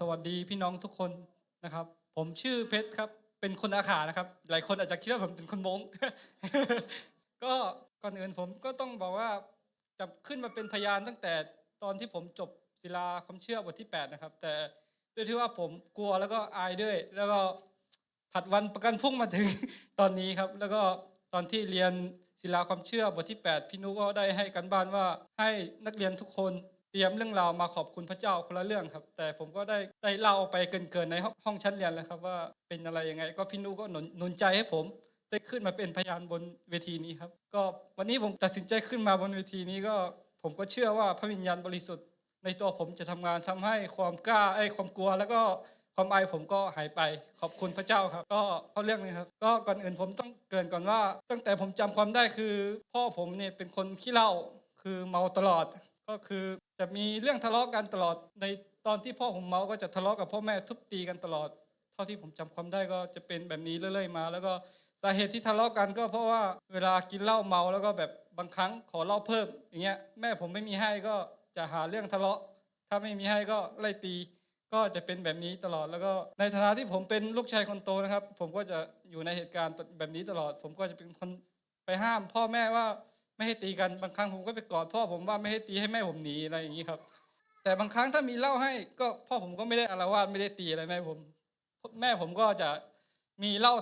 สวัสดีพี่น้องทุกคนนะครับ ผมชื่อเพชรครับ เป็นคนอาขานะครับ หลายคนอาจจะคิดว่าผมเป็นคนมงก็ก่อนอื่นผมก็ต้องบอกว่าจะขึ้นมาเป็นพยานตั้งแต่ตอนที่ผมจบศิลาความเชื่อบทที่ 8 นะครับ แต่ด้วยที่ว่าผมกลัวแล้วก็อายด้วย แล้วก็ผัดวันประกันพรุ่งมาถึงตอนนี้ครับ แล้วก็ตอนที่เรียนศิลาความเชื่อบทที่ 8 พี่นุก็ได้ให้กันบ้านว่าให้นักเรียนทุกคน เตรียมเรื่องราวมาขอบคุณพระเจ้าคนละเรื่องครับ แต่ผมก็ได้ได้เล่าไปเกินๆในห้องห้องชั้นเรียนแล้วครับ ว่าเป็นอะไรยังไง ก็พี่นุก็หนุนหนุนใจให้ผม ได้ขึ้นมาเป็นพยานบนเวทีนี้ครับ ก็วันนี้ผมตัดสินใจขึ้นมาบนเวทีนี้ก็ผมก็เชื่อว่าพระวิญญาณบริสุทธิ์ ในตัวผมจะทำงานทำให้ความกล้าไอ้ความกลัวแล้วก็ความอายผมก็หายไปขอบคุณพระเจ้าครับ ก็เข้าเรื่องนี้ครับ ก็ก่อนอื่นผมต้องเกริ่นก่อนว่า ตั้งแต่ผมจำความได้คือ พ่อผมเนี่ยเป็นคนขี้เหล้าคือเมาตลอด ก็คือจะมีเรื่องทะเลาะกันตลอดในตอนที่พ่อผมเมาก็จะทะเลาะกับพ่อแม่ทุบตีกันตลอด เท่าที่ผมจำความได้ก็จะเป็นแบบนี้เรื่อยๆมา แล้วก็สาเหตุที่ทะเลาะกันก็เพราะว่าเวลากินเหล้าเมาแล้วก็แบบบางครั้งขอเหล้าเพิ่มอย่างเงี้ยแม่ผมไม่มีให้ก็จะหาเรื่องทะเลาะ ถ้าไม่มีให้ก็ไล่ตี ก็จะเป็นแบบนี้ตลอดแล้วก็ในฐานะที่ผมเป็นลูกชายคนโตนะครับ ผมก็จะอยู่ในเหตุการณ์แบบนี้ตลอด ผมก็จะเป็นคนไปห้าม พ่อแม่ว่า ไม่ให้ตีกันบางครั้งผมก็ไปกอดพ่อผมว่าไม่ให้ตีให้แม่ผมหนีอะไรอย่างนี้ครับ แต่บางครั้งถ้ามีเหล้าให้ก็พ่อผมก็ไม่ได้อาละวาดไม่ได้ตีอะไรแม่ผมแม่ผมก็จะมีเหล้า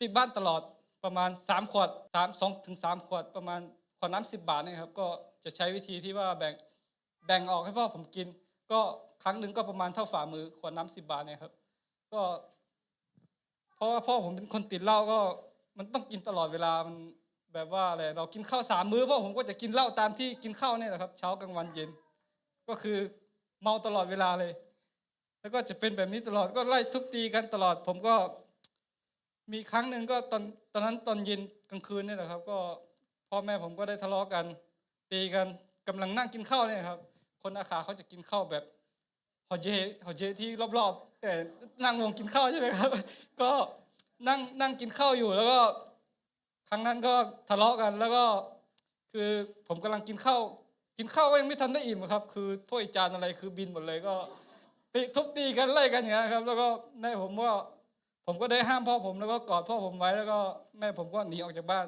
ติดบ้านตลอดประมาณ3ขวด3 2ถึง3ขวดประมาณขวดน้ำ10 บาทนะครับ ก็จะใช้วิธีที่ว่าแบ่งแบ่งออกให้พ่อผมกิน ก็ครั้งหนึ่งก็ประมาณเท่าฝ่ามือขวดน้ำ10 บาทนี่ครับ ก็ เพราะว่าพ่อผมเป็นคนติดเหล้าก็มันต้องกินตลอดเวลามัน แบบว่าอะไรเรากินข้าวสามมื้อเพ่อผมก็จะกินเหล้าตามที่กินข้าวเนี่ยแหละครับ เช้ากลางวันเย็น ก็คือเมาตลอดเวลาเลย แล้วก็จะเป็นแบบนี้ตลอดก็ไล่ทุบตีกันตลอด ผมก็มีครั้งหนึ่งก็ตอนตอนนั้นตอนเย็นกลางคืนเนี่ยแหละครับ ก็พ่อแม่ผมก็ได้ทะเลาะกัน ตีกันกำลังนั่งกินข้าวเนี่ยครับ คนอาขาเขาจะกินข้าวแบบหอเจหอเจที่รอบๆแต่นั่งวงกินข้าวใช่ไหมครับ ก็นั่งนั่งกินข้าวอยู่แล้วก็ ครั้งนั้นก็ทะเลาะกันแล้วก็คือผมกำลังกินข้าวกินข้าวก็ยังไม่ทันได้อิ่มครับ คือถ้วยจานอะไรคือบินหมดเลยก็ตีทุบตีกันไล่กันอย่างเงี้ครับ แล้วก็แม่ผมก็ผมก็ได้ห้ามพ่อผมแล้วก็กอดพ่อผมไว้แล้วก็แม่ผมก็หนีออกจากบ้าน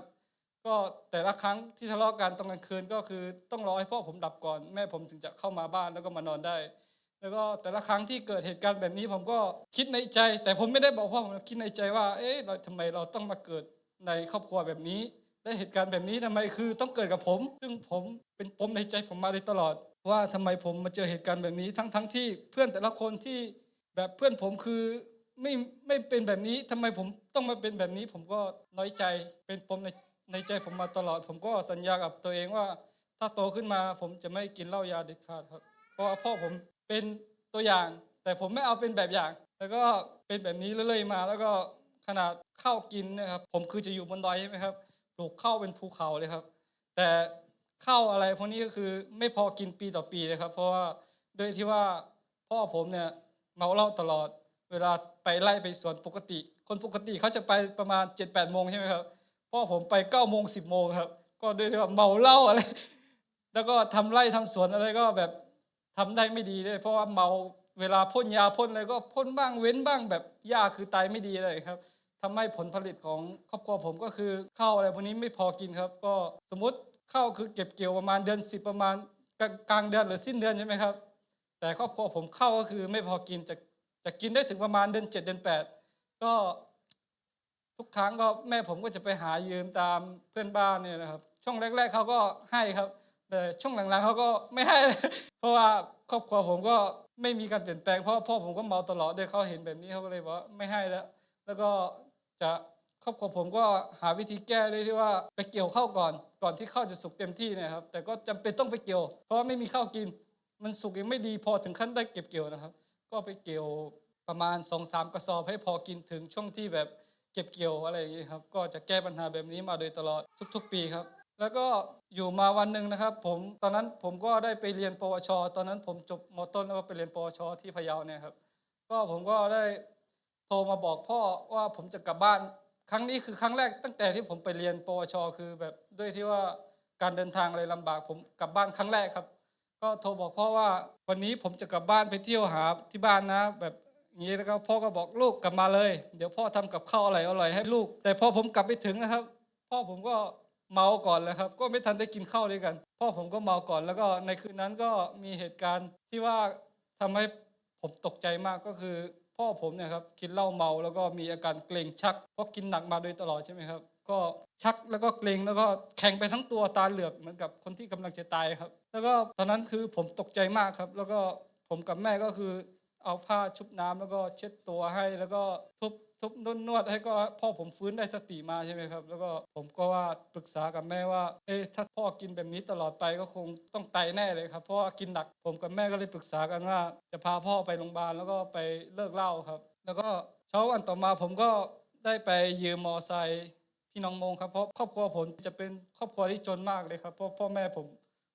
ก็แต่ละครั้งที่ทะเลาะกันตอนกลางคืนก็คือต้องรอให้พ่อผมดับก่อน แม่ผมถึงจะเข้ามาบ้านแล้วก็มานอนได้ แล้วก็แต่ละครั้งที่เกิดเหตุการณ์แบบนี้ผมก็คิดในใจ แต่ผมไม่ได้บอกพ่อผมคิดในใจว่า เอ๊ะเราทำไมเราต้องมาเกิด ในครอบครัวแบบนี้ และเหตุการณ์แบบนี้ทำไมคือต้องเกิดกับผม ซึ่งผมเป็นปมในใจผมมาโดยตลอด ว่าทำไมผมมาเจอเหตุการณ์แบบนี้ ทั้งทั้งที่เพื่อนแต่ละคนที่แบบเพื่อนผมคือไม่ไม่เป็นแบบนี้ทำไมผมต้องมาเป็นแบบนี้ ผมก็น้อยใจเป็นปมในในใจผมมาตลอด ผมก็สัญญากับตัวเองว่า ถ้าโตขึ้นมาผมจะไม่กินเหล้ายาเด็ดขาดครับ เพราะพ่อผมเป็นตัวอย่าง แต่ผมไม่เอาเป็นแบบอย่าง แล้วก็เป็นแบบนี้เรื่อยๆมาแล้วก็ ขนาดข้าวกินนะครับ ผมคือจะอยู่บนดอยใช่ไหมครับปลูกข้าวเป็นภูเขาเลยครับ แต่ข้าวอะไรพวกนี้ก็คือไม่พอกินปีต่อปีเลยครับ เพราะว่าด้วยที่ว่าพ่อผมเนี่ยเมาเหล้าตลอด เวลาไปไล่ไปสวนปกติ คนปกติเขาจะไปประมาณ7จ็ดแปดโมงใช่ไหมครับพ่อผมไป9ก้าโมงสิบโมงครับ ก็ด้วยที่ว่าเมาเหล้าอะไร แล้วก็ทำไร่ทำสวนอะไรก็แบบทำได้ไม่ดีด้วยเพราะว่าเมาเวลาพ่นยาพ่นอะไรก็พ่นบ้างเว้นบ้างแบบหญ้าคือตายไม่ดีเลยครับ ทำให้ผลผลิตของครอบครัวผมก็คือข้าวอะไรพวกนี้ไม่พอกินครับ ก็สมมติข้าวคือเก็บเกี่ยวประมาณเดือนสิบประมาณกลางเดือนหรือสิ้นเดือนใช่ไหมครับ แต่ครอบครัวผมข้าวก็คือไม่พอกินจะจะกินได้ถึงประมาณเดือนเจ็ดเดือนแปดก็ทุกครั้งก็แม่ผมก็จะไปหายืมตามเพื่อนบ้านเนี่ยนะครับ ช่วงแรก ๆเขาก็ให้ครับ แต่ช่วงหลังๆเขาก็ไม่ให้ เพราะว่าครอบครัวผมก็ไม่มีการเปลี่ยนแปลงเพราะพ่อผมก็เมาตลอดด้วยเขาเห็นแบบนี้เขาก็เลยบอกว่าไม่ให้แล้ว แล้วก็ จะครอบครัวผมก็หาวิธีแก้ด้วยที่ว่าไปเกี่ยวข้าวก่อน ก่อนที่ข้าวจะสุกเต็มที่นะครับ แต่ก็จำเป็นต้องไปเกี่ยว เพราะว่าไม่มีข้าวกิน มันสุกยังไม่ดีพอถึงขั้นได้เก็บเกี่ยวนะครับ ก็ไปเกี่ยวประมาณ2อสามกระสอบให้พอกินถึงช่วงที่แบบเก็บเกี่ยวอะไรอย่างนี้ครับ ก็จะแก้ปัญหาแบบนี้มาโดยตลอดทุก ๆ ปีครับ แล้วก็อยู่มาวันหนึ่งนะครับ ผมตอนนั้นผมก็ได้ไปเรียนปวช ตอนนั้นผมจบมต้นแล้วก็ไปเรียนปวช ที่พะเยาเนี่ยครับ ก็ผมก็ได้ โทรมาบอกพ่อว่าผมจะกลับบ้าน ครั้งนี้คือครั้งแรกตั้งแต่ที่ผมไปเรียนปวช คือแบบด้วยที่ว่าการเดินทางอะไรลำบากผมกลับบ้านครั้งแรกครับ ก็โทรบอกพ่อว่าวันนี้ผมจะกลับบ้านไปเที่ยวหาที่บ้านนะ แบบนี้แล้วก็พ่อก็บอกลูกกลับมาเลย เดี๋ยวพ่อทำกับข้าวอร่อยอร่อยให้ลูก แต่พอผมกลับไปถึงนะครับ พ่อผมก็เมาก่อนเลยครับ ก็ไม่ทันได้กินข้าวด้วยกัน พ่อผมก็เมาก่อนแล้วก็ในคืนนั้นก็มีเหตุการณ์ที่ว่าทำให้ผมตกใจมากก็คือ พ่อผมเนี่ยครับกินเหล้าเมาแล้วก็มีอาการเกรงชักเพราะกินหนักมาโดยตลอดใช่ไหมครับ ก็ชักแล้วก็เกรงแล้วก็แข็งไปทั้งตัวตาเหลือกเหมือนกับคนที่กำลังจะตายครับ แล้วก็ตอนนั้นคือผมตกใจมากครับ แล้วก็ผมกับแม่ก็คือเอาผ้าชุบน้ำแล้วก็เช็ดตัวให้แล้วก็ทุบ ทุบนวดนวดให้ก็พ่อผมฟื้นได้สติมาใช่ไหมครับ แล้วก็ผมก็ว่าปรึกษากับแม่ว่าเอ๊ะถ้าพ่อกินแบบนี้ตลอดไปก็คงต้องตายแน่เลยครับเพราะว่ากินหนักผมกับแม่ก็เลยปรึกษากันว่า จะพาพ่อไปโรงพยาบาลแล้วก็ไปเลิกเหล้าครับ แล้วก็เช้าวันต่อมาผมก็ได้ไปยืมมอไซค์พี่น้องมงครับเพราะครอบครัวผมจะเป็นครอบครัวที่จนมากเลยครับเพราะพ่อแม่ผม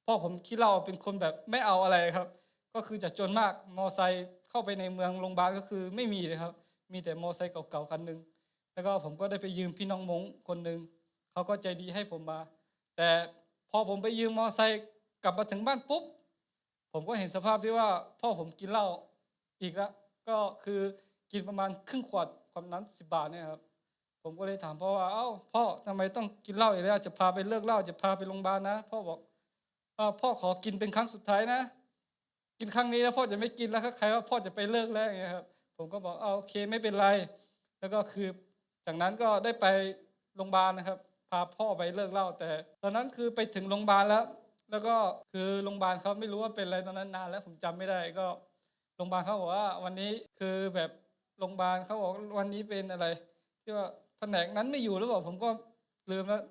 พ่อผมขี้เหล้าเป็นคนแบบไม่เอาอะไรครับ ก็คือจะจนมากมอไซค์เข้าไปในเมืองโรงพยาบาลก็คือไม่มีเลยครับ มีแต่มอไซค์เก่าๆคันหนึ่งแล้วก็ผมก็ได้ไปยืมพี่น้องมงคนหนึ่งเขาก็ใจดีให้ผมมา แต่พอผมไปยืมมอไซค์กลับมาถึงบ้านปุ๊บ ผมก็เห็นสภาพที่ว่าพ่อผมกินเหล้าอีกแล้วก็คือกินประมาณครึ่งขวดความน้ำสิบบาทเนี่ยครับผมก็เลยถามพ่อว่าเอ้าพ่อทำไมต้องกินเหล้าอีกแล้ว จะพาไปเลิกเหล้าจะพาไปโรงพยาบาลนะ พ่อบอกอ่าพ่อขอกินเป็นครั้งสุดท้ายนะ กินครั้งนี้แล้วพ่อจะไม่กินแล้วใครว่าพ่อจะไปเลิกแล้วอย่างเงี้ยครับ ผมก็บอกเอาโอเคไม่เป็นไร แล้วก็คือจากนั้นก็ได้ไปโรงพยาบาลนะครับ พาพ่อไปเลิกเล้าแต่ ตอนนั้นคือไปถึงโรงพยาบาลแล้ว แล้วก็คือโรงพยาบาลเขาไม่รู้ว่าเป็นอะไรตอนนั้นนานแล้วผมจำไม่ได้ก็โรงพยาบาลเขาบอกว่าวันนี้คือแบบโรงพยาบาลเขาบอกวันนี้เป็นอะไร ที่ว่าแผนกนั้นไม่อยู่หรือเปล่าผมก็ลืมแล้ว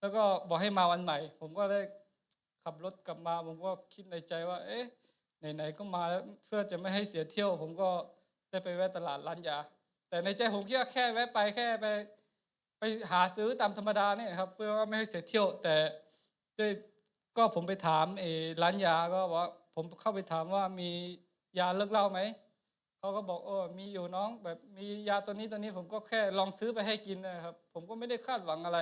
แล้วก็บอกให้มาวันใหม่ ผมก็ได้ขับรถกลับมา ผมก็คิดในใจว่า เอ๊ะไหนๆก็มาแล้วเพื่อจะไม่ให้เสียเที่ยว ผมก็ ได้ไปแวะตลาดร้านยา แต่ในใจผมคิดว่าแค่แวะไปแค่ไป ไปหาซื้อตามธรรมดาเนี่ยครับ เพื่อว่าไม่ให้เสียเที่ยว แต่ด้วยก็ผมไปถามเอร้านยาก็บอกว่าผมเข้าไปถามว่ามียาเลิกเล้าไหมเขาก็บอกโอ้มีอยู่น้องแบบมียาตัวนี้ตัวนี้ผมก็แค่ลองซื้อไปให้กินนะครับ ผมก็ไม่ได้คาดหวังอะไร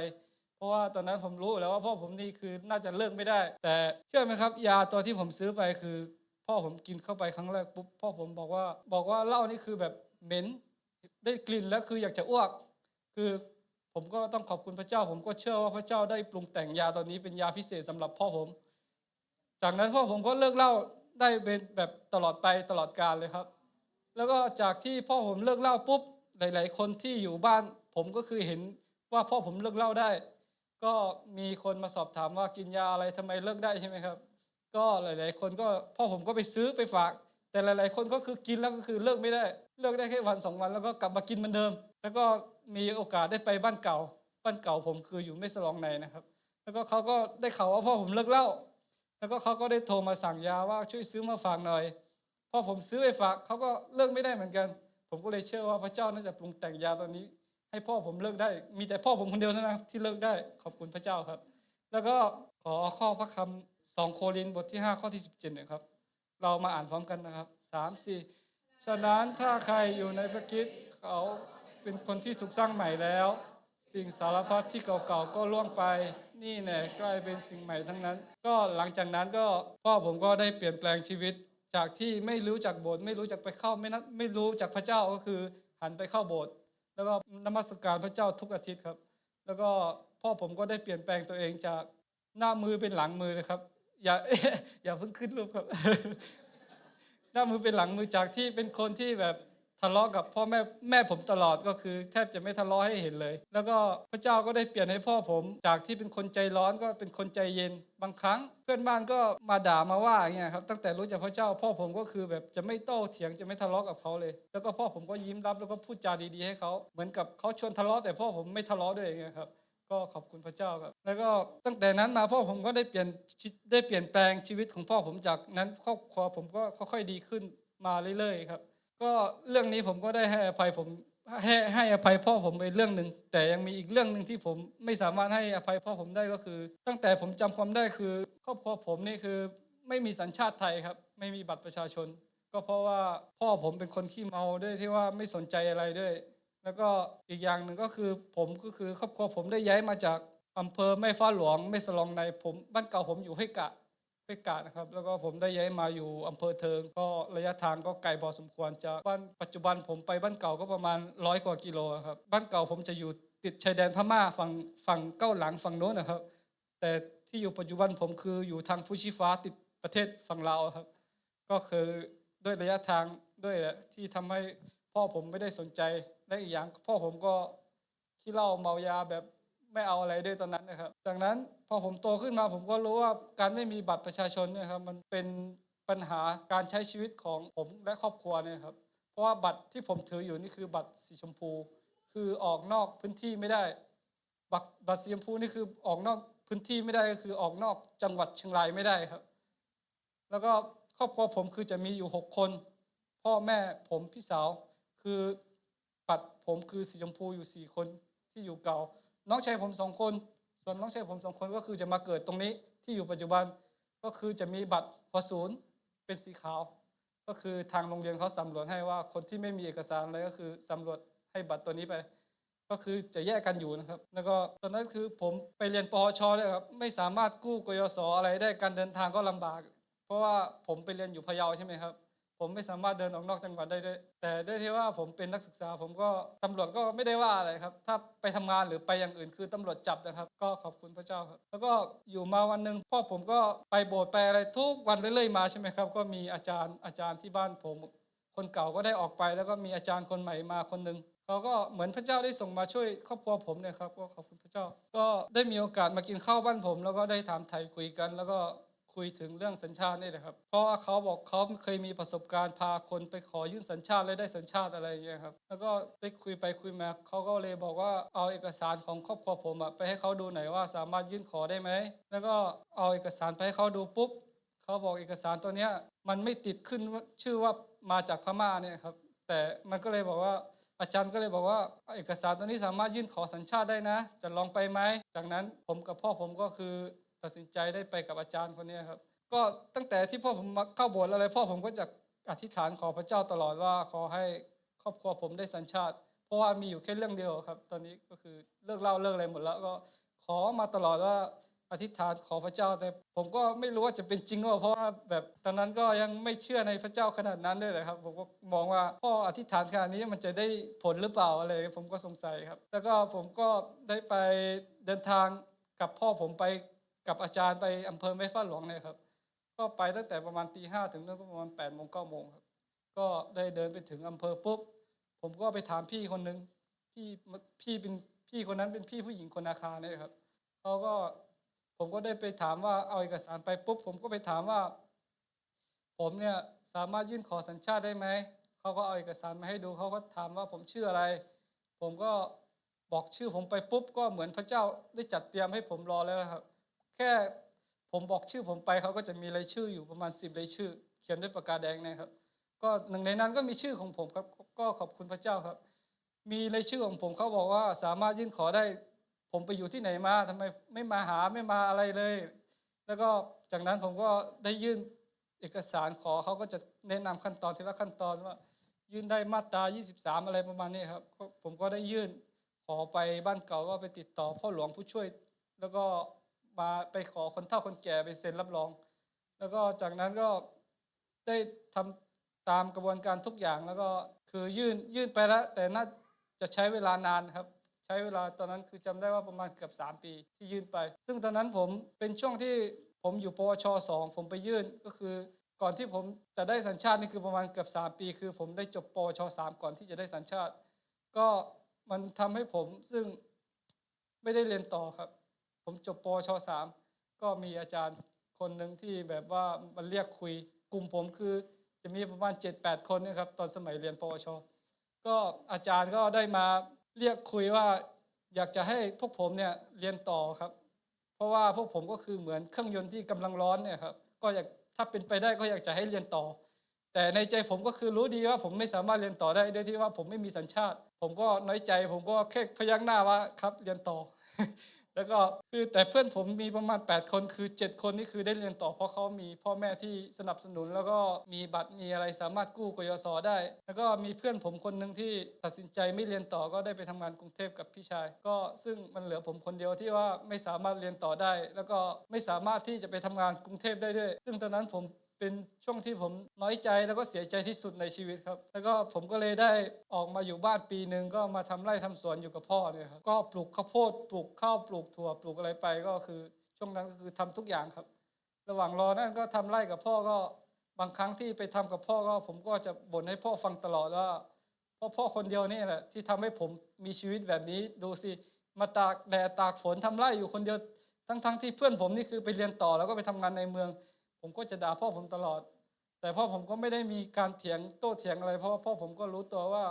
เพราะว่าตอนนั้นผมรู้แล้วว่าพ่อผมนี่คือน่าจะเลิกไม่ได้ แต่เชื่อไหมครับ ยาตัวที่ผมซื้อไปคือ พ่อผมกินเข้าไปครั้งแรกปุ๊บพ่อผมบอกว่าบอกว่าเหล้านี่คือแบบเหม็นได้กลิ่นแล้วคืออยากจะอ้วก คือผมก็ต้องขอบคุณพระเจ้า ผมก็เชื่อว่าพระเจ้าได้ปรุงแต่งยาตอนนี้เป็นยาพิเศษสำหรับพ่อผม จากนั้นพ่อผมก็เลิกเหล้าได้เป็นแบบตลอดไปตลอดกาลเลยครับ แล้วก็จากที่พ่อผมเลิกเหล้าปุ๊บหลาย ๆ คนที่อยู่บ้าน ผมก็คือเห็นว่าพ่อผมเลิกเหล้าได้ ก็มีคนมาสอบถามว่ากินยาอะไรทำไมเลิกได้ใช่ไหมครับ ก็หลาย ๆ คนก็พ่อผมก็ไปซื้อไปฝาก แต่หลาย ๆ คนก็คือกินแล้วก็คือเลิกไม่ได้ เลิกได้แค่วันสองวันแล้วก็กลับมากินเหมือนเดิม แล้วก็มีโอกาสได้ไปบ้านเก่า บ้านเก่าผมคืออยู่ไม่สลองในนะครับ แล้วก็เขาก็ได้ข่าวว่าพ่อผมเลิกเหล้าแล้วก็เขาก็ได้โทรมาสั่งยาว่าช่วยซื้อมาฝากหน่อยพอผมซื้อไปฝากเขาก็เลิกไม่ได้เหมือนกัน ผมก็เลยเชื่อว่าพระเจ้าน่าจะปรุงแต่งยาตัวนี้ ให้พ่อผมเลิกได้ มีแต่พ่อผมคนเดียวเท่านั้นที่เลิกได้ขอบคุณพระเจ้าครับ แล้วก็ขอข้อพระคำ สองโครินบทที่ 5 ข้อที่ 17นะครับ เรามาอ่านพร้อมกันนะครับสามสี่ฉะนั้นถ้าใครอยู่ในพระคิดเขาเป็นคนที่ถูกสร้างใหม่แล้ว สิ่งสารพัดที่เก่าๆก็ล่วงไป นี่แน่กลายเป็นสิ่งใหม่ทั้งนั้น ก็หลังจากนั้นก็พ่อผมก็ได้เปลี่ยนแปลงชีวิต จากที่ไม่รู้จักโบสถ์ไม่รู้จักไปเข้าไม่นัดไม่รู้จักพระเจ้าก็คือหันไปเข้าโบสถ์แล้วก็นมัสการพระเจ้าทุกอาทิตย์ครับ แล้วก็พ่อผมก็ได้เปลี่ยนแปลงตัวเองจากหน้ามือเป็นหลังมือเลยครับ อย่าอย่าเพิ่งขึ้นรูปครับหน้ามือเป็นหลังมือจากที่เป็นคนที่แบบทะเลาะกับพ่อแม่แม่ผมตลอดก็คือ แทบจะไม่ทะเลาะให้เห็นเลย แล้วก็พระเจ้าก็ได้เปลี่ยนให้พ่อผม จากที่เป็นคนใจร้อนก็เป็นคนใจเย็นบางครั้ง เพื่อนบ้านก็มาด่ามาว่าอย่างเงี้ยครับตั้งแต่รู้จักพระเจ้า พ่อผมก็คือแบบจะไม่โต้เถียงจะไม่ทะเลาะกับเขาเลย แล้วก็พ่อผมก็ยิ้มรับแล้วก็พูดจาดีๆให้เขาเหมือนกับเขาชวนทะเลาะแต่พ่อผมไม่ทะเลาะด้วยอย่างเงี้ยครับ ก็ขอบคุณพระเจ้าครับแล้วก็ตั้งแต่นั้นมาพ่อผมก็ได้เปลี่ยนได้เปลี่ยนแปลงชีวิตของพ่อผมจากนั้นครอบครัวผมก็ค่อยๆดีขึ้นมาเรื่อยๆครับ ก็เรื่องนี้ผมก็ได้ให้อภัยผมให้ให้อภัยพ่อผมไปเรื่องหนึ่งแต่ยังมีอีกเรื่องหนึ่งที่ผมไม่สามารถให้อภัยพ่อผมได้ก็คือ ตั้งแต่ผมจำความได้คือ ครอบครัวผมนี่คือไม่มีสัญชาติไทยครับ ไม่มีบัตรประชาชน ก็เพราะว่าพ่อผมเป็นคนขี้เมาด้วยที่ว่าไม่สนใจอะไรด้วย แล้วก็อีกอย่างหนึ่งก็คือผมก็คือครอบครัวผมได้ย้ายมาจากอำเภอแม่ฟ้าหลวงแม่สลองในผมบ้านเก่าผมอยู่ห้วยกะห้วยห้กาดนะครับ แล้วก็ผมได้ย้ายมาอยู่อำเภอเทิง ก็ระยะทางก็ไกลพอสมควรจากบ้านปัจจุบันผมไปบ้านเก่าก็ประมาณร้อยกว่ากิโลครับบ้านเก่าผมจะอยู่ติดชายแดนพม่าฝั่งฝั่งเก้าหลังฝั่งโน้นนะครับ แต่ที่อยู่ปัจจุบันผมคืออยู่ทางฟูชิฟ้าติดประเทศฝั่งลาวครับ ก็คือด้วยระยะทางด้วยแหละที่ทำให้พ่อผมไม่ได้สนใจ และอีกอย่างพ่อผมก็ขี้เหล้าเมายาแบบไม่เอาอะไรด้วยตอนนั้นนะครับ จากนั้นพอผมโตขึ้นมาผมก็รู้ว่าการไม่มีบัตรประชาชนเนี่ยครับมันเป็นปัญหาการใช้ชีวิตของผมและครอบครัวเนี่ยครับ เพราะว่าบัตรที่ผมถืออยู่นี่คือบัตรสีชมพู คือออกนอกพื้นที่ไม่ได้ บัตรบัตรสีชมพูนี่คือออกนอกพื้นที่ไม่ได้ก็คือออกนอกจังหวัดเชียงรายไม่ได้ครับ แล้วก็ครอบครัวผมคือจะมีอยู่หกคน พ่อแม่ผมพี่สาวคือ ปัดผมคือสีชมพูอยู่สี่คนที่อยู่เก่า น้องชายผมสองคน ส่วนน้องชายผมสองคนก็คือจะมาเกิดตรงนี้ที่อยู่ปัจจุบันก็คือจะมีบัตรพศูนย์เป็นสีขาว ก็คือทางโรงเรียนเขาสำรวจให้ว่าคนที่ไม่มีเอกสารอะไรก็คือสำรวจให้บัตรตัวนี้ไป ก็คือจะแยกกันอยู่นะครับ แล้วก็ตอนนั้นคือผมไปเรียนปอชเลยครับไม่สามารถกู้กยศอะไรได้การเดินทางก็ลำบาก เพราะว่าผมไปเรียนอยู่พะเยาใช่ไหมครับ ผมไม่สามารถเดินออกนอกจังหวัดได้ด้วยแต่ด้วยที่ว่าผมเป็นนักศึกษา ผมก็ตำรวจก็ไม่ได้ว่าอะไรครับ ถ้าไปทำงานหรือไปอย่างอื่นคือตำรวจจับนะครับ ก็ขอบคุณพระเจ้าครับ แล้วก็อยู่มาวันหนึ่งพ่อผมก็ไปโบสถ์ไปอะไรทุกวันเรื่อยๆมาใช่ไหมครับ ก็มีอาจารย์อาจารย์ที่บ้านผม คนเก่าก็ได้ออกไป แล้วก็มีอาจารย์คนใหม่มาคนหนึ่งเขาก็เหมือนพระเจ้าได้ส่งมาช่วยครอบครัวผมเนี่ยครับก็ขอบคุณพระเจ้า ก็ได้มีโอกาสมากินข้าวบ้านผม แล้วก็ได้ถามไทยคุยกัน แล้วก็ คุยถึงเรื่องสัญชาตินี่แหละครับ เพราะว่าเขาบอกเขาเคยมีประสบการณ์พาคนไปขอยื่นสัญชาติและได้สัญชาติอะไรอย่างเงี้ยครับ แล้วก็ได้คุยไปคุยมาเขาก็เลยบอกว่าเอาเอกสารของครอบครัวผมอะไปให้เขาดูหน่อยว่าสามารถยื่นขอได้ไหม แล้วก็เอาเอกสารไปให้เขาดูปุ๊บเขาบอกเอกสารตัวเนี้ยมันไม่ติดขึ้นชื่อว่ามาจากพม่าเนี่ยครับ แต่มันก็เลยบอกว่าอาจารย์ก็เลยบอกว่าเอกสารตัวนี้สามารถยื่นขอสัญชาติได้นะ จะลองไปไหม จากนั้นผมกับพ่อผมก็คือ ตัดสินใจได้ไปกับอาจารย์คนนี้ครับ ก็ตั้งแต่ที่พ่อผมมาเข้าโบสถ์อะไร พ่อผมก็จะอธิษฐานขอพระเจ้าตลอดว่าขอให้ครอบครัวผมได้สัญชาติ เพราะว่ามีอยู่แค่เรื่องเดียวครับ ตอนนี้ก็คือเลิกเล่าเลิกอะไรหมดแล้วก็ขอมาตลอดว่าอธิษฐานขอพระเจ้าแต่ผมก็ไม่รู้ว่าจะเป็นจริงหรือเปล่าเพราะว่าแบบตอนนั้นก็ยังไม่เชื่อในพระเจ้าขนาดนั้นด้วยเลยครับ ผมก็มองว่าพ่ออธิษฐานขนาดนี้มันจะได้ผลหรือเปล่าอะไรผมก็สงสัยครับ แล้วก็ผมก็ได้ไปเดินทางกับพ่อผมไป กับอาจารย์ไปอำเภอแม่ฟ้าหลวงเนี่ยครับ ก็ไปตั้งแต่ประมาณตีห้าถึงนั่นก็ประมาณแปดโมงเก้าโมงครับ ก็ได้เดินไปถึงอำเภอปุ๊บ ผมก็ไปถามพี่คนหนึ่งพี่พี่เป็นพี่คนนั้นเป็นพี่ผู้หญิงคนอาคารเนี่ยครับเขาก็ผมก็ได้ไปถามว่าเอาเอกสารไปปุ๊บ ผมก็ไปถามว่า ผมเนี่ยสามารถยื่นขอสัญชาติได้ไหมเขาก็เอาเอกสารมาให้ดูเขาก็ถามว่าผมชื่ออะไร ผมก็บอกชื่อผมไปปุ๊บ ก็เหมือนพระเจ้าได้จัดเตรียมให้ผมรอแล้วครับ ค่ผมบอกชื่อผมไปเขาก็จะมีรายชื่ออยู่ประมาณสิบรายชื่อ เขียนด้วยปากกาแดงนะครับ ก็หนึ่งในนั้นก็มีชื่อของผมครับก็ขอบคุณพระเจ้าครับ มีรายชื่อของผมเขาบอกว่าสามารถยื่นขอได้ ผมไปอยู่ที่ไหนมาทำไมไม่มาหาไม่มาอะไรเลย แล้วก็จากนั้นผมก็ได้ยื่นเอกสารขอเขาก็จะแนะนำขั้นตอนทีละขั้นตอนว่า ยื่นได้มาตรา 23 อะไรประมาณนี้ครับ ผมก็ได้ยื่นขอไปบ้านเก่าก็ไปติดต่อพ่อหลวงผู้ช่วย แล้วก็ มาไปขอคนเฒ่าคนแก่ไปเซ็นรับรอง แล้วก็จากนั้นก็ได้ทำตามกระบวนการทุกอย่างแล้วก็คือยื่นยื่นไปแล้ว แต่น่าจะใช้เวลานานครับ ใช้เวลาตอนนั้นคือจำได้ว่าประมาณเกือบ3 ปีที่ยื่นไป ซึ่งตอนนั้นผมเป็นช่วงที่ผมอยู่ปวชสองผมไปยื่นก็คือ ก่อนที่ผมจะได้สัญชาตินี่คือประมาณเกือบ3 ปี คือผมได้จบปวชสามก่อนที่จะได้สัญชาติ ก็มันทำให้ผมซึ่งไม่ได้เรียนต่อครับ ผมจบปชสามก็มีอาจารย์คนหนึ่งที่แบบว่ามันเรียกคุยกลุ่มผมคือจะมีประมาณ 7-8 คนนะครับตอนสมัยเรียนปวช ก็อาจารย์ก็ได้มาเรียกคุยว่าอยากจะให้พวกผมเนี่ยเรียนต่อครับ เพราะว่าพวกผมก็คือเหมือนเครื่องยนต์ที่กำลังร้อนเนี่ยครับก็อยากถ้าเป็นไปได้ก็อยากจะให้เรียนต่อ แต่ในใจผมก็คือรู้ดีว่าผมไม่สามารถเรียนต่อได้ด้วยที่ว่าผมไม่มีสัญชาติ ผมก็น้อยใจ ผมก็แค่พยักหน้าว่าครับเรียนต่อ แล้วก็คือแต่เพื่อนผมมีประมาณ 8 คนคือ 7 คนนี่คือได้เรียนต่อเพราะเขามีพ่อแม่ที่สนับสนุน แล้วก็มีบัตรมีอะไรสามารถกู้กยศได้ แล้วก็มีเพื่อนผมคนหนึ่งที่ตัดสินใจไม่เรียนต่อก็ได้ไปทำงานกรุงเทพกับพี่ชาย ก็ซึ่งมันเหลือผมคนเดียวที่ว่าไม่สามารถเรียนต่อได้ แล้วก็ไม่สามารถที่จะไปทำงานกรุงเทพได้ด้วย ซึ่งตอนนั้นผม เป็นช่วงที่ผมน้อยใจแล้วก็เสียใจที่สุดในชีวิตครับ แล้วก็ผมก็เลยได้ออกมาอยู่บ้านปีหนึ่งก็มาทำไร่ทำสวนอยู่กับพ่อเนี่ยครับก็ปลูกข้าวโพดปลูกข้าวปลูกถั่วปลูกอะไรไปก็คือช่วงนั้นก็คือทำทุกอย่างครับ ระหว่างรอนั่นก็ทำไร่กับพ่อก็บางครั้งที่ไปทำกับพ่อก็ผมก็จะบ่นให้พ่อฟังตลอดว่าเพราะพ่อคนเดียวนี่แหละที่ทำให้ผมมีชีวิตแบบนี้ดูสิมาตากแดดตากฝนทำไร่อยู่คนเดียวทั้งๆที่เพื่อนผมนี่คือไปเรียนต่อแล้วก็ไปทำงานในเมือง ผมก็จะด่าพ่อผมตลอด แต่พ่อผมก็ไม่ได้มีการเถียงโต้เถียงอะไร เพราะว่าพ่อผมก็รู้ตัวว่า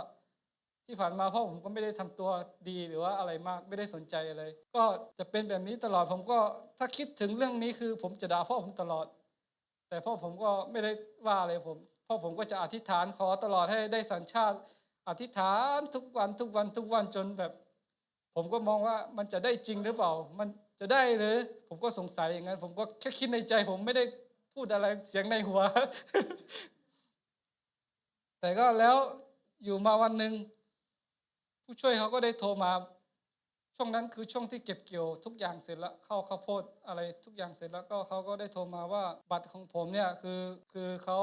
ที่ผ่านมาพ่อผมก็ไม่ได้ทำตัวดีหรือว่าอะไรมากไม่ได้สนใจอะไร ก็จะเป็นแบบนี้ตลอดผมก็ถ้าคิดถึงเรื่องนี้คือ ผมจะด่าพ่อผมตลอด แต่พ่อผมก็ไม่ได้ว่าอะไรผมพ่อผมก็จะอธิษฐานขอตลอดให้ได้สัญชาติ อธิษฐานทุกวันทุกวันทุกวันจนแบบ ผมก็มองว่ามันจะได้จริงหรือเปล่า มันจะได้หรือผมก็สงสัยอย่างนั้น ผมก็แค่คิดในใจผมไม่ได้ พูดอะไรเสียงในหัว แต่ก็แล้วอยู่มาวันหนึ่งผู้ช่วยเขาก็ได้โทรมา ช่วงนั้นคือช่วงที่เก็บเกี่ยวทุกอย่างเสร็จแล้วเข้าข้าวโพดอะไรทุกอย่างเสร็จแล้วก็เขาก็ได้โทรมาว่าบัตรของผมเนี่ยคือคือเขา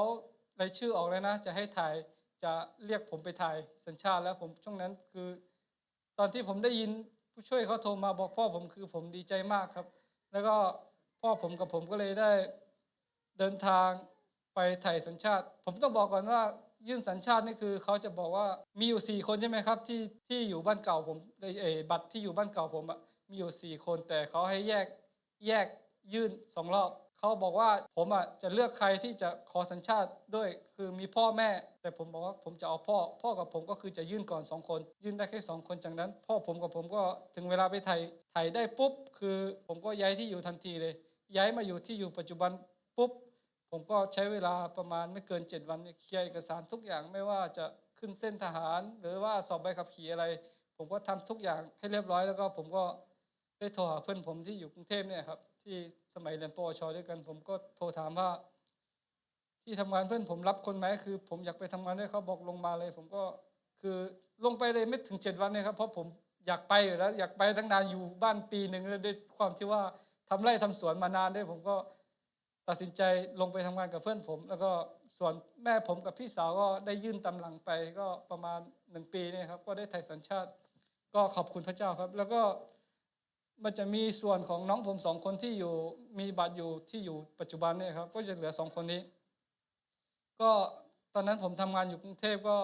รายชื่อออกเลยนะ จะให้ถ่ายจะเรียกผมไปถ่ายสัญชาติแล้วผมช่วงนั้นคือ ตอนที่ผมได้ยินผู้ช่วยเขาโทรมาบอกพ่อผมคือผมดีใจมากครับ แล้วก็พ่อผมกับผมก็เลยได้ เดินทางไปถ่ายสัญชาติ ผมต้องบอกก่อนว่ายื่นสัญชาตินี่คือเขาจะบอกว่ามีอยู่สี่คนใช่ไหมครับ ที่ที่อยู่บ้านเก่าผมเอ่อเอ่อบัตรที่อยู่บ้านเก่าผมอะมีอยู่สี่คนแต่เขาให้แยกแยกยื่นสองรอบเขาบอกว่าผมอะจะเลือกใครที่จะขอสัญชาติด้วย คือมีพ่อแม่ แต่ผมบอกว่าผมจะเอาพ่อ พ่อกับผมก็คือจะยื่นก่อนสองคน ยื่นได้แค่สองคนจากนั้น พ่อผมกับผมก็ถึงเวลาไปไทยไทยได้ปุ๊บ คือผมก็ย้ายที่อยู่ทันทีเลย ย้ายมาอยู่ที่อยู่ปัจจุบันปุ๊บ ผมก็ใช้เวลาประมาณไม่เกิน 7 วันคียเคลียร์เอกสารทุกอย่างไม่ว่าจะขึ้นเส้นทหาร หรือว่าสอบใบขับขี่อะไร ผมก็ทำทุกอย่างให้เรียบร้อยแล้วก็ผมก็ได้โทรหาเพื่อนผมที่อยู่กรุงเทพเนี่ยครับที่สมัยเรียนปวชด้วยกัน ผมก็โทรถามว่า ที่ทำงานเพื่อนผมรับคนไหมคือ ผมอยากไปทำงานด้วยเขาบอกลงมาเลย ผมก็คือลงไปเลยไม่ถึงเจ็ดวันเนี่ยครับเพราะผมอยากไปอยู่แล้วอยากไปตั้งนานอยู่บ้านปีหนึ่งแล้วด้วยความที่ว่าทำไร่ทำสวนมานานด้วยผมก็ ตัดสินใจลงไปทำงานกับเพื่อนผม แล้วก็ส่วนแม่ผมกับพี่สาวก็ได้ยื่นตำหลังไปก็ประมาณหนึ่งปีเนี่ยครับก็ได้ไถ่สัญชาติ ก็ขอบคุณพระเจ้าครับ แล้วก็มันจะมีส่วนของน้องผมสองคนที่อยู่มีบัตรอยู่ที่อยู่ปัจจุบันเนี่ยครับก็จะเหลือสองคนนี้ ก็ตอนนั้นผมทำงานอยู่กรุงเทพก็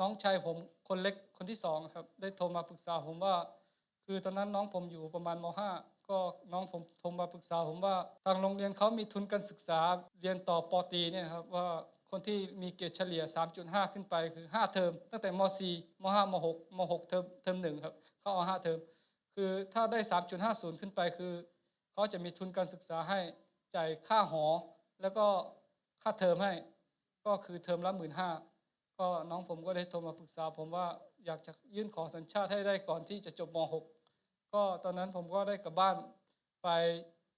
น้องชายผมคนเล็กคนที่สองครับได้โทรมาปรึกษาผมว่า คือตอนนั้นน้องผมอยู่ประมาณม .5 ก็น้องผมโทรมาปรึกษาผมว่าทางโรงเรียนเขามีทุนการศึกษาเรียนต่อปอตีเนี่ยครับว่าคนที่มีเกรดเฉลี่ย 3.5 ขึ้นไปคือ 5 เทอม ตั้งแต่ม .4 ม 5 ม 6 ม 6 เทอมเทอมหนึ่งครับเขาเอา 5 เทอม คือถ้าได้ 3.50 ขึ้นไปคือเขาจะมีทุนการศึกษาให้จ่ายค่าหอ แล้วก็ค่าเทอมให้ ก็คือเทอมละหมื่นห้าก็น้องผมก็ได้โทรมาปรึกษาผมว่าอยากจะยื่นขอสัญชาติให้ได้ก่อนที่จะจบม .6 ก็ตอนนั้นผมก็ได้กลับบ้านไป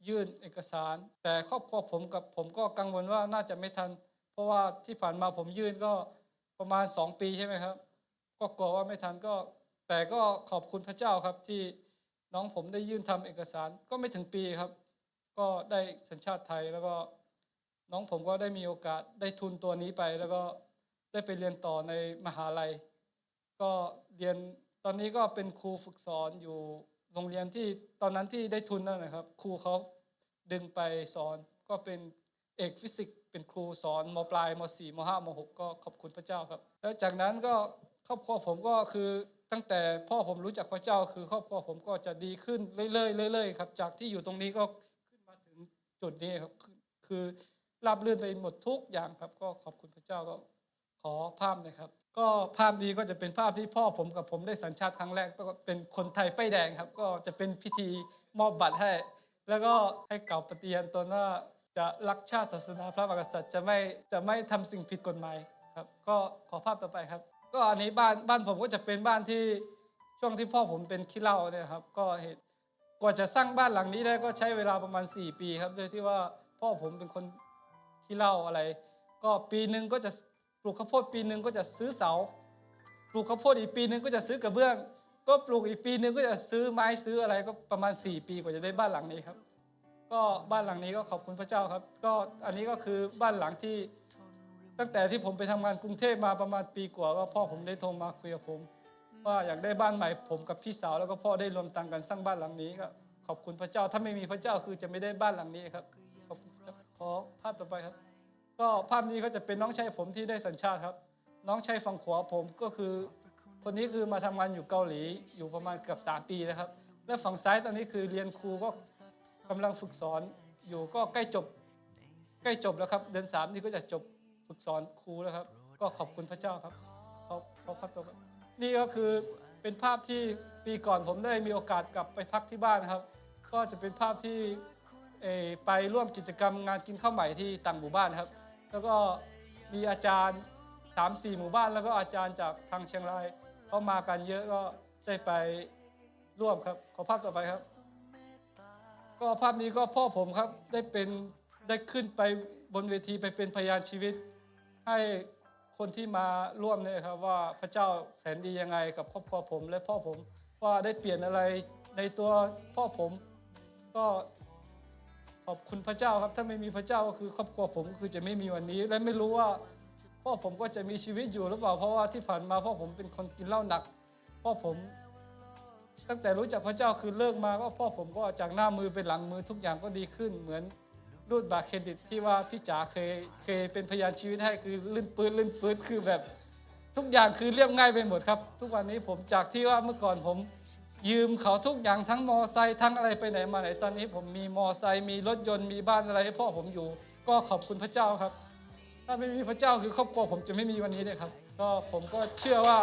ยื่นเอกสาร แต่ครอบครัวผมกับผมก็กังวลว่าน่าจะไม่ทัน เพราะว่าที่ผ่านมาผมยื่นก็ประมาณ 2 ปีใช่ไหมครับ ก็กลัวว่าไม่ทันก็แต่ก็ขอบคุณพระเจ้าครับที่น้องผมได้ยื่นทำเอกสารก็ไม่ถึงปีครับ ก็ได้สัญชาติไทยแล้วก็น้องผมก็ได้มีโอกาสได้ทุนตัวนี้ไป แล้วก็ได้ไปเรียนต่อในมหาลัย ก็เรียนตอนนี้ก็เป็นครูฝึกสอนอยู่ โรงเรียนที่ตอนนั้นที่ได้ทุนนั่นนะครับ ครูเขาดึงไปสอนก็เป็นเอกฟิสิกส์เป็นครูสอนมปลายมสี่มห้ามหกก็ขอบคุณพระเจ้าครับ แล้วจากนั้นก็ครอบครัวผมก็คือตั้งแต่พ่อผมรู้จักพระเจ้า คือครอบครัวผมก็จะดีขึ้นเรื่อยๆเรื่อยๆครับจากที่อยู่ตรงนี้ก็ขึ้นมาถึงจุดนี้ครับคือราบรื่นไปหมดทุกอย่างครับ ก็ขอบคุณพระเจ้าก็ ขอภาพนะครับ ก็ภาพนี้ก็จะเป็นภาพที่พ่อผมกับผมได้สัญชาติครั้งแรกก็เป็นคนไทยป้ายแดงครับ ก็จะเป็นพิธีมอบบัตรให้ แล้วก็ให้เก่าปฏิญาณตนว่าจะรักชาติศาสนาพระมหากษัตริย์จะไม่จะไม่ทำสิ่งผิดกฎหมายครับ ก็ขอภาพต่อไปครับ ก็อันนี้บ้านบ้านผมก็จะเป็นบ้านที่ช่วงที่พ่อผมเป็นขี้เหล้าเนี่ยครับ ก็เหตุกว่าจะสร้างบ้านหลังนี้ได้ก็ใช้เวลาประมาณ 4 ปีครับโดยที่ว่าพ่อผมเป็นคนขี้เหล้าอะไร ก็ปีหนึ่งก็จะ ลูกข้าวโพดปีหนึ่งก็จะซื้อเสา ปลูกข้าวโพดอีกปีหนึ่งก็จะซื้อกระเบื้อง ก็ปลูกอีกปีหนึ่งก็จะซื้อไม้ซื้ออะไรก็ประมาณ 4 ปีกว่าจะได้บ้านหลังนี้ครับ ก็บ้านหลังนี้ก็ขอบคุณพระเจ้าครับ ก็อันนี้ก็คือบ้านหลังที่ตั้งแต่ที่ผมไปทำงานกรุงเทพมาประมาณปีกว่าก็พ่อผมได้โทรมาคุยกับผม ว่าอยากได้บ้านใหม่ผมกับพี่สาวแล้วก็พ่อได้รวมตังค์กันสร้างบ้านหลังนี้ก็ขอบคุณพระเจ้าถ้าไม่มีพระเจ้าคือจะไม่ได้บ้านหลังนี้ครับขอบคุณขอภาพต่อไปครับ ก็ภาพนี้ก็จะเป็นน้องชายผมที่ได้สัญชาติครับ น้องชายฝั่งขวาผมก็คือ คนนี้คือมาทำงานอยู่เกาหลีอยู่ประมาณเกือบสามปีนะครับ และฝั่งซ้ายตอนนี้คือเรียนครูก็กำลังฝึกสอนอยู่ก็ใกล้จบใกล้จบแล้วครับ เดือนสามนี่ก็จะจบฝึกสอนครูแล้วครับ ก็ขอบคุณพระเจ้าครับขอขอภาพต่อไปนี่ก็คือเป็นภาพที่ปีก่อนผมได้มีโอกาสกลับไปพักที่บ้านครับ ก็จะเป็นภาพที่ไปร่วมกิจกรรมงานกินข้าวใหม่ที่ต่างหมู่บ้านครับ แล้วก็มีอาจารย์3 4หมู่บ้าน แล้วก็อาจารย์จากทางเชียงรายเขามากันเยอะก็ได้ไปร่วมครับ ขอภาพต่อไปครับ ก็ภาพนี้ก็พ่อผมครับได้เป็นได้ขึ้นไปบนเวทีไปเป็นพยานชีวิต ให้คนที่มาร่วมเนี่ยครับว่าพระเจ้าแสนดียังไงกับครอบครัวผมและพ่อผมว่าได้เปลี่ยนอะไรในตัวพ่อผม ก็ ขอบคุณพระเจ้าครับ ถ้าไม่มีพระเจ้าก็คือครอบครัวผมก็คือจะไม่มีวันนี้ และไม่รู้ว่าพ่อผมก็จะมีชีวิตอยู่หรือเปล่า เพราะว่าที่ผ่านมาพ่อผมเป็นคนกินเหล้าหนัก พ่อผม ตั้งแต่รู้จักพระเจ้าคือเลิกมาก็พ่อผมก็จากหน้ามือเป็นหลังมือทุกอย่างก็ดีขึ้น เหมือนรูดบัตรเครดิตที่ว่าพี่จ๋าเคยเคยเป็นพยานชีวิตให้คือลื่นปื้นลื่นปื้นคือแบบ ทุกอย่างคือเรียบง่ายไปหมดครับ ทุกวันนี้ผมจากที่ว่าเมื่อก่อนผม ยืมเขาทุกอย่างทั้งมอไซค์ทั้งอะไรไปไหนมาไหนตอนนี้ผมมีมอไซค์มีรถยนต์มีบ้านอะไรให้พ่อผมอยู่ ก็ขอบคุณพระเจ้าครับ ถ้าไม่มีพระเจ้าคือครอบครัวผมจะไม่มีวันนี้เลยครับ ก็ผมก็เชื่อว่า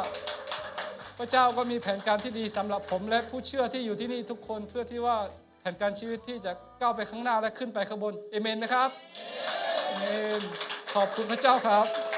พระเจ้าก็มีแผนการที่ดีสำหรับผมและผู้เชื่อที่อยู่ที่นี่ทุกคนเพื่อที่ว่าแผนการชีวิตที่จะก้าวไปข้างหน้าและขึ้นไปข้างบนเอเมนไหมครับเอเมนขอบคุณพระเจ้าครับ